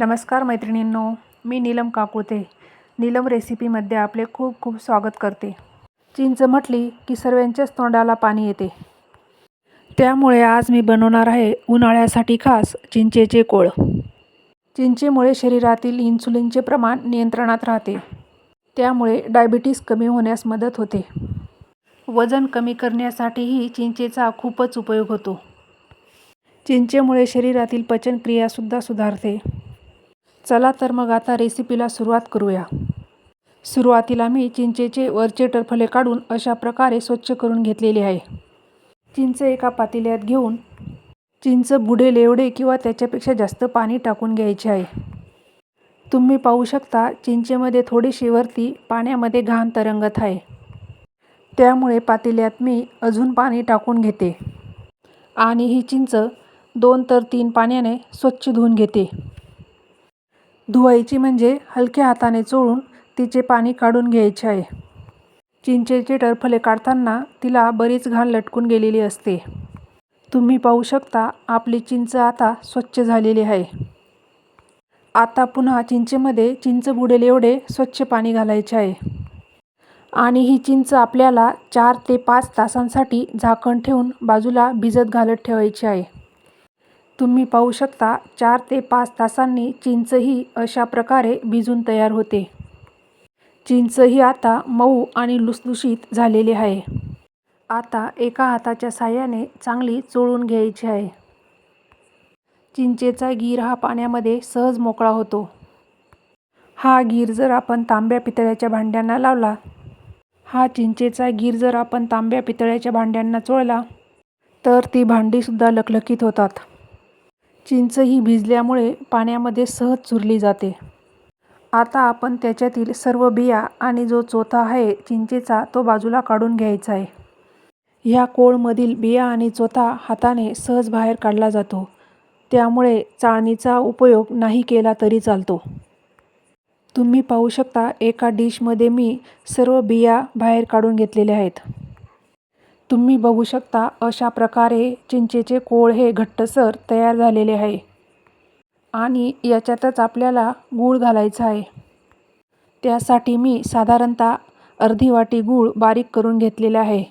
नमस्कार मैत्रिणींनो मी नीलम काकुळते नीलम रेसिपीमध्ये आपले खूप खूप स्वागत करते. चिंच म्हटली की सर्वांच्याच तोंडाला पाणी येते. त्यामुळे आज मी बनवणार आहे उन्हाळ्यासाठी खास चिंचेचे कोळ. चिंचेमुळे शरीरातील इन्सुलिनचे प्रमाण नियंत्रणात राहते. त्यामुळे डायबिटीस कमी होण्यास मदत होते. वजन कमी करण्यासाठीही चिंचेचा खूपच उपयोग होतो. चिंचेमुळे शरीरातील पचनक्रियासुद्धा सुधारते. चला तर मग आता रेसिपीला सुरुवात करूया. सुरुवातीला मी चिंचेचे वरचे टरफले काढून अशा प्रकारे स्वच्छ करून घेतलेले आहे. चिंच एका पातेल्यात घेऊन चिंच बुडेल एवढे किंवा त्याच्यापेक्षा जास्त पाणी टाकून घ्यायचे आहे. तुम्ही पाहू शकता चिंचेमध्ये थोडीशी वरती पाण्यामध्ये घाण तरंगत आहे. त्यामुळे पातेल्यात मी अजून पाणी टाकून घेते. आणि ही चिंच दोन तर तीन पाण्याने स्वच्छ धुवून घेते. धुवायची म्हणजे हलक्या हाताने चोळून तिचे पाणी काढून घ्यायचे आहे. चिंचेचे टरफले काढताना तिला बरीच घाण लटकून गेलेली असते. तुम्ही पाहू शकता आपली चिंच आता स्वच्छ झालेली आहे. आता पुन्हा चिंचेमध्ये चिंच बुडेल एवढे स्वच्छ पाणी घालायचे आहे. आणि ही चिंच आपल्याला चार ते पाच तासांसाठी झाकण ठेवून बाजूला भिजत घालत ठेवायची आहे. तुम्ही पाहू शकता चार ते पाच तासांनी चिंचही अशा प्रकारे भिजून तयार होते. चिंचही आता मऊ आणि लुसलुशीत झालेली आहे. आता एका हाताच्या साह्याने चांगली चोळून घ्यायची आहे. चिंचेचा गीर हा पाण्यामध्ये सहज मोकळा होतो. हा गीर जर आपण तांब्या पितळ्याच्या भांड्यांना लावला हा चिंचेचा गीर जर आपण तांब्या पितळ्याच्या भांड्यांना चोळला तर ती भांडीसुद्धा लखलखीत होतात. चिंच ही भिजल्यामुळे पाण्यामध्ये सहज चुरली जाते. आता आपण त्याच्यातील सर्व बिया आणि जो चोथा आहे चिंचेचा तो बाजूला काढून घ्यायचा आहे. ह्या कोळमधील बिया आणि चोथा हाताने सहज बाहेर काढला जातो. त्यामुळे चाळणीचा उपयोग नाही केला तरी चालतो. तुम्ही पाहू शकता एका डिशमध्ये मी सर्व बिया बाहेर काढून घेतलेल्या आहेत. तुम्ही बघू शकता अशा प्रकारे चिंचेचे कोळ हे घट्टसर तयार झालेले आहे. आणि याच्यातच आपल्याला गूळ घालायचा आहे. त्यासाठी मी साधारणतः अर्धी वाटी गूळ बारीक करून घेतलेला आहे.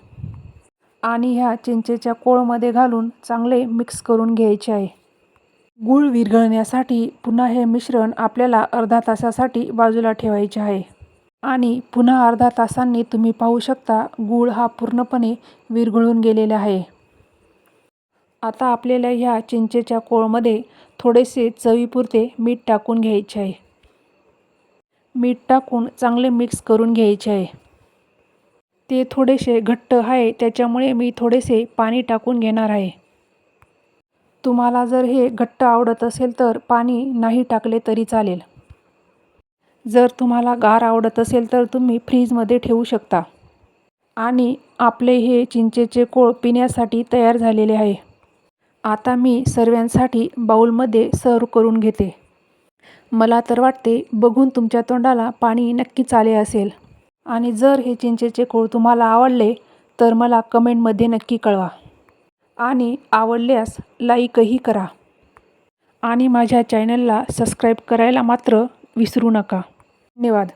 आणि ह्या चिंचेच्या कोळमध्ये घालून चांगले मिक्स करून घ्यायचे आहे. गूळ विरघळण्यासाठी पुन्हा हे मिश्रण आपल्याला अर्धा तासासाठी बाजूला ठेवायचे आहे. आणि पुन्हा अर्धा तासांनी तुम्ही पाहू शकता गूळ हा पूर्णपणे विरघळून गेलेला आहे. आता आपल्याला ह्या चिंचेच्या कोळमध्ये थोडेसे चवीपुरते मीठ टाकून घ्यायचे आहे. मीठ टाकून चांगले मिक्स करून घ्यायचे आहे. ते थोडेसे घट्ट आहे त्याच्यामुळे मी थोडेसे पाणी टाकून घेणार आहे. तुम्हाला जर हे घट्ट आवडत असेल तर पाणी नाही टाकले तरी चालेल. जर तुम्हाला गार आवडत असेल तर तुम्ही फ्रीजमध्ये ठेवू शकता. आणि आपले हे चिंचेचे कोळ पिण्यासाठी तयार झालेले आहे. आता मी सर्वांसाठी बाऊलमध्ये सर्व करून घेते. मला तर वाटते बघून तुमच्या तोंडाला पाणी नक्कीच आले असेल. आणि जर हे चिंचेचे कोळ तुम्हाला आवडले तर मला कमेंटमध्ये नक्की कळवा. आणि आवडल्यास लाईकही करा. आणि माझ्या चॅनलला सबस्क्राईब करायला मात्र विसरू नका. धन्यवाद.